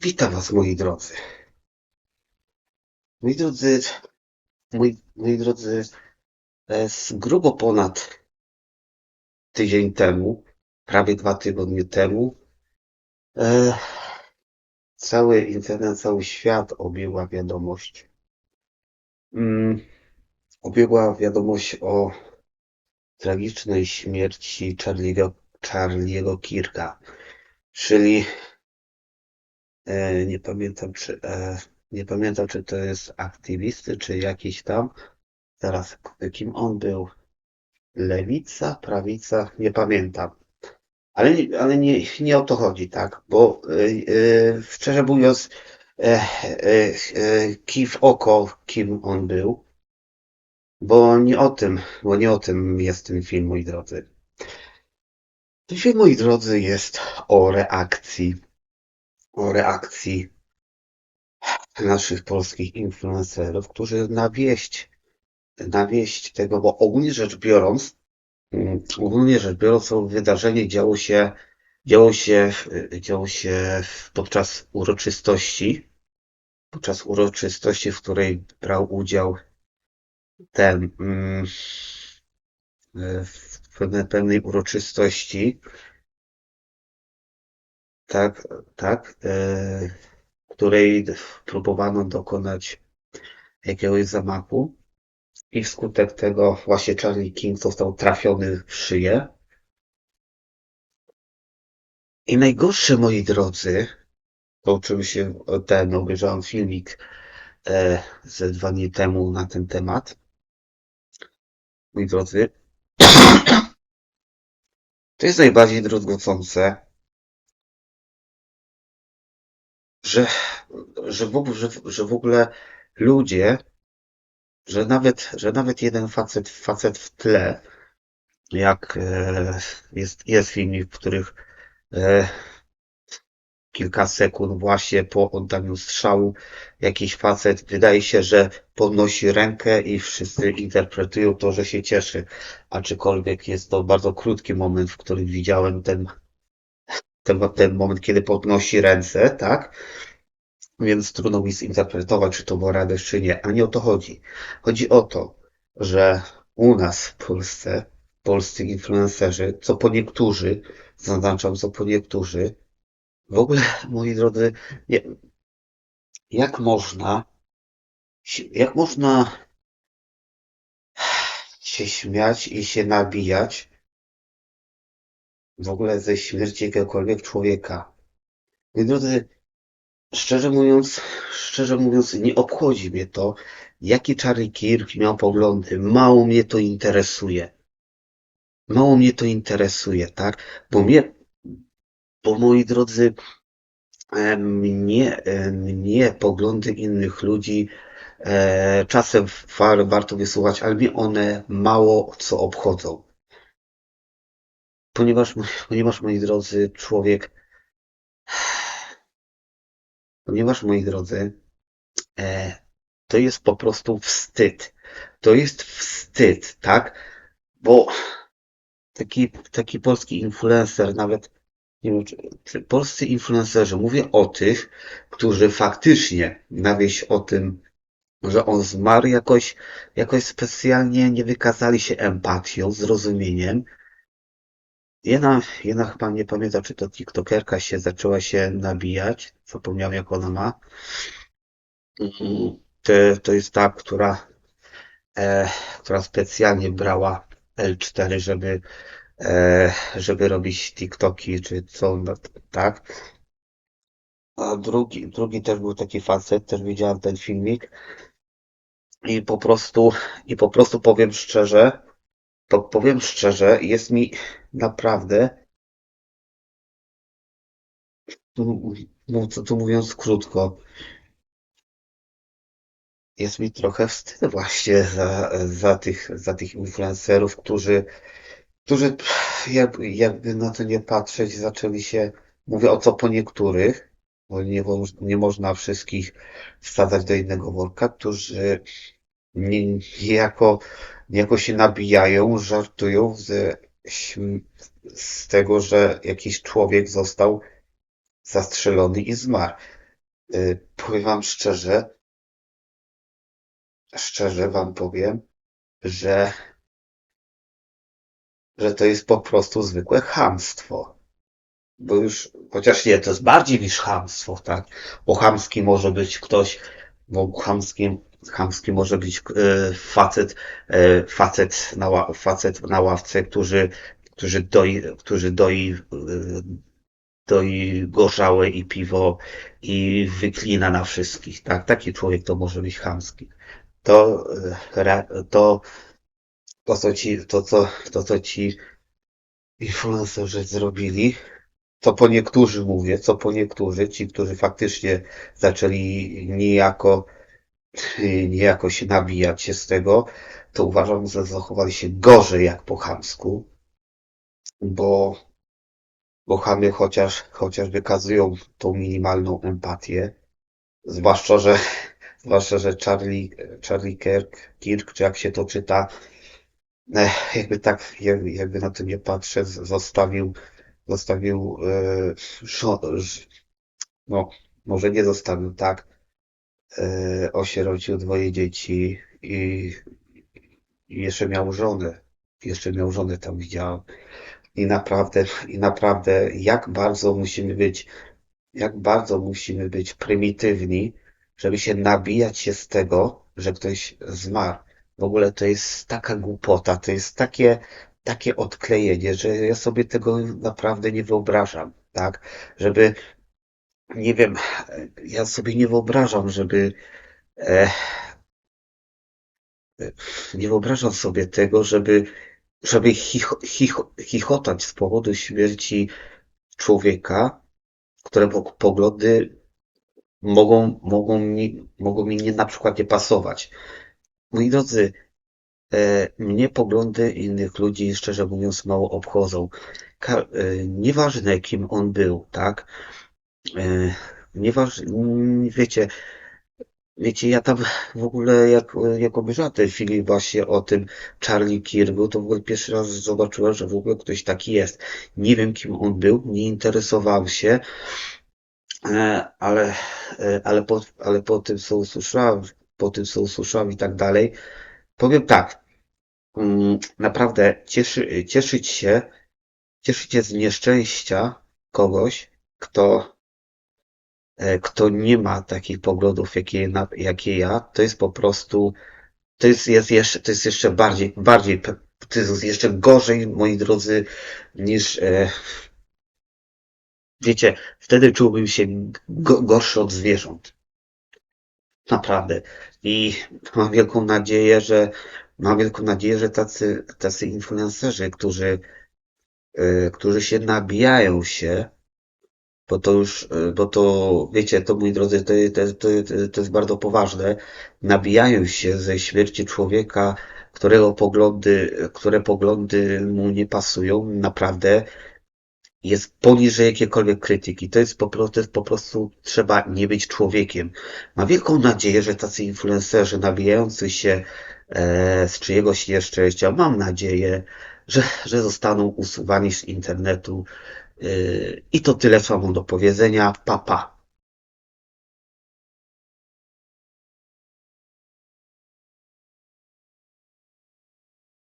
Witam Was, moi drodzy. Moi drodzy, moi, moi drodzy, e, z grubo ponad tydzień temu, prawie dwa tygodnie temu, e, cały internet, cały świat objęła wiadomość. Mm, objęła wiadomość o tragicznej śmierci Charlie'ego, Charlie'ego Kirka, czyli nie pamiętam, czy, e, nie pamiętam, czy to jest aktywisty, czy jakiś tam. Zaraz, kim on był? Lewica, prawica, nie pamiętam. Ale, ale nie, nie o to chodzi, tak? Bo e, e, szczerze mówiąc, e, e, e, oko, kim on był. Bo nie o tym, bo nie o tym jest ten film, moi drodzy. Ten film, moi drodzy, jest o reakcji, o reakcji naszych polskich influencerów, którzy na wieść, na wieść tego, bo ogólnie rzecz biorąc, mm, ogólnie rzecz biorąc, to wydarzenie działo się, działo się, działo się podczas uroczystości, podczas uroczystości, w której brał udział ten, mm, y, w pewnej uroczystości, tak, tak, y, której próbowano dokonać jakiegoś zamachu. I wskutek tego właśnie Charlie King został trafiony w szyję. I najgorsze, moi drodzy, to oczywiście ten obejrzałem filmik e, ze dwa dni temu na ten temat. Moi drodzy, to jest najbardziej druzgocące, że, że, w że, że w ogóle ludzie, że nawet, że nawet jeden facet, facet w tle, jak e, jest, jest filmik, w których e, kilka sekund właśnie po oddaniu strzału jakiś facet wydaje się, że podnosi rękę i wszyscy interpretują to, że się cieszy. Aczkolwiek jest to bardzo krótki moment, w którym widziałem ten, ten, ten moment, kiedy podnosi ręce, tak? Więc trudno mi zinterpretować, czy to było radość, czy nie. A nie o to chodzi. Chodzi o to, że u nas w Polsce, polscy influencerzy, co po niektórzy, zaznaczam, co po niektórzy, w ogóle, moi drodzy, nie, jak można, jak można się śmiać i się nabijać w ogóle ze śmierci jakiegokolwiek człowieka? Moi drodzy, szczerze mówiąc, szczerze mówiąc, nie obchodzi mnie to, jaki Charlie Kirk miał poglądy. Mało mnie to interesuje. Mało mnie to interesuje, tak? Bo mnie, bo moi drodzy, e, mnie, e, mnie poglądy innych ludzi e, czasem wa- warto wysłuchać, ale mnie one mało co obchodzą. Ponieważ, ponieważ moi drodzy, człowiek, ponieważ moi drodzy, e, to jest po prostu wstyd. To jest wstyd, tak? Bo taki, taki polski influencer, nawet nie wiem, czy, czy polscy influencerzy, mówię o tych, którzy faktycznie na wieść o tym, że on zmarł, jakoś, jakoś specjalnie nie wykazali się empatią, zrozumieniem. Jedna, jedna chyba nie pamiętam, czy to TikTokerka się zaczęła się nabijać. Zapomniałem, jak ona ma. Mm, To, to jest ta, która, e, która specjalnie brała L4, żeby, e, żeby robić TikToki, czy co, no, tak. A drugi, drugi też był taki facet, też widziałem ten filmik. I po prostu, i po prostu powiem szczerze, to powiem szczerze, jest mi naprawdę, no, tu, mówiąc krótko, jest mi trochę wstyd właśnie za, za tych, za tych influencerów, którzy, którzy jak, jakby na to nie patrzeć, zaczęli się, mówię o co po niektórych, bo nie, nie można wszystkich wsadzać do jednego worka, którzy nie, niejako, niejako się nabijają, żartują z, z tego, że jakiś człowiek został zastrzelony i zmarł. Y, powiem wam szczerze, szczerze wam powiem, że, że to jest po prostu zwykłe chamstwo. Bo już, chociaż nie, to jest bardziej niż chamstwo, tak? Bo chamski może być ktoś, bo chamskim, chamski może być e, facet, e, facet na, facet na ławce, który, który doi, który doi, e, doi gorzałe i piwo i wyklina na wszystkich, tak? Taki człowiek to może być chamski. To, to, to co ci, to co, to co ci influencerzy zrobili, co po niektórzy mówię, co po niektórzy, ci, którzy faktycznie zaczęli niejako, niejako się nabijać się z tego, to uważam, że zachowali się gorzej jak po chamsku, bo, bo chamy chociaż, chociaż wykazują tą minimalną empatię, zwłaszcza, że, zwłaszcza, że Charlie, Charlie Kirk, Kirk, czy jak się to czyta, eh, jakby tak, jakby, na to nie patrzę, zostawił, zostawił, e, no, może nie zostawił, tak, osierocił dwoje dzieci i, jeszcze miał żonę. Jeszcze miał żonę tam widziałem. I naprawdę, i naprawdę, jak bardzo musimy być, jak bardzo musimy być prymitywni, żeby się nabijać się z tego, że ktoś zmarł. W ogóle to jest taka głupota, to jest takie, takie odklejenie, że ja sobie tego naprawdę nie wyobrażam, tak? Żeby, nie wiem, ja sobie nie wyobrażam, żeby e, Nie wyobrażam sobie tego, żeby, żeby chicho, chicho, chichotać z powodu śmierci człowieka, którego poglądy mogą, mogą mi, mogą mi nie, na przykład nie pasować. Moi drodzy, e, mnie poglądy innych ludzi, szczerze mówiąc, mało obchodzą. Ka, e, nieważne, kim on był, tak? E, nieważne, wiecie, Wiecie, ja tam w ogóle jak, jak obejrzałem ten film właśnie o tym Charlie Kirku, to w ogóle pierwszy raz zobaczyłem, że w ogóle ktoś taki jest. Nie wiem, kim on był, nie interesowałem się, e, ale, e, ale, po, ale po tym, co usłyszałem, po tym, co usłyszałem i tak dalej, powiem tak, mm, naprawdę cieszy, cieszyć się, cieszyć się z nieszczęścia kogoś, kto kto nie ma takich poglądów, jakie, jakie ja, to jest po prostu, to jest, jest jeszcze, to jest jeszcze bardziej, bardziej, to jest jeszcze gorzej, moi drodzy, niż, e, wiecie, wtedy czułbym się go, gorszy od zwierząt. Naprawdę. I mam wielką nadzieję, że, mam wielką nadzieję, że tacy, tacy influencerzy, którzy, e, którzy się nabijają się, Bo to już, y, bo to, wiecie, to moi drodzy, to, to, to, to jest bardzo poważne. Nabijają się ze śmierci człowieka, którego poglądy, które poglądy mu nie pasują, naprawdę jest poniżej jakiejkolwiek krytyki. To jest po prostu, to jest po prostu trzeba nie być człowiekiem. Mam wielką nadzieję, że tacy influencerzy nabijający się e, z czyjegoś nieszczęścia, mam nadzieję, że, że zostaną usuwani z internetu. E, I to tyle, co mam do powiedzenia. Pa, pa.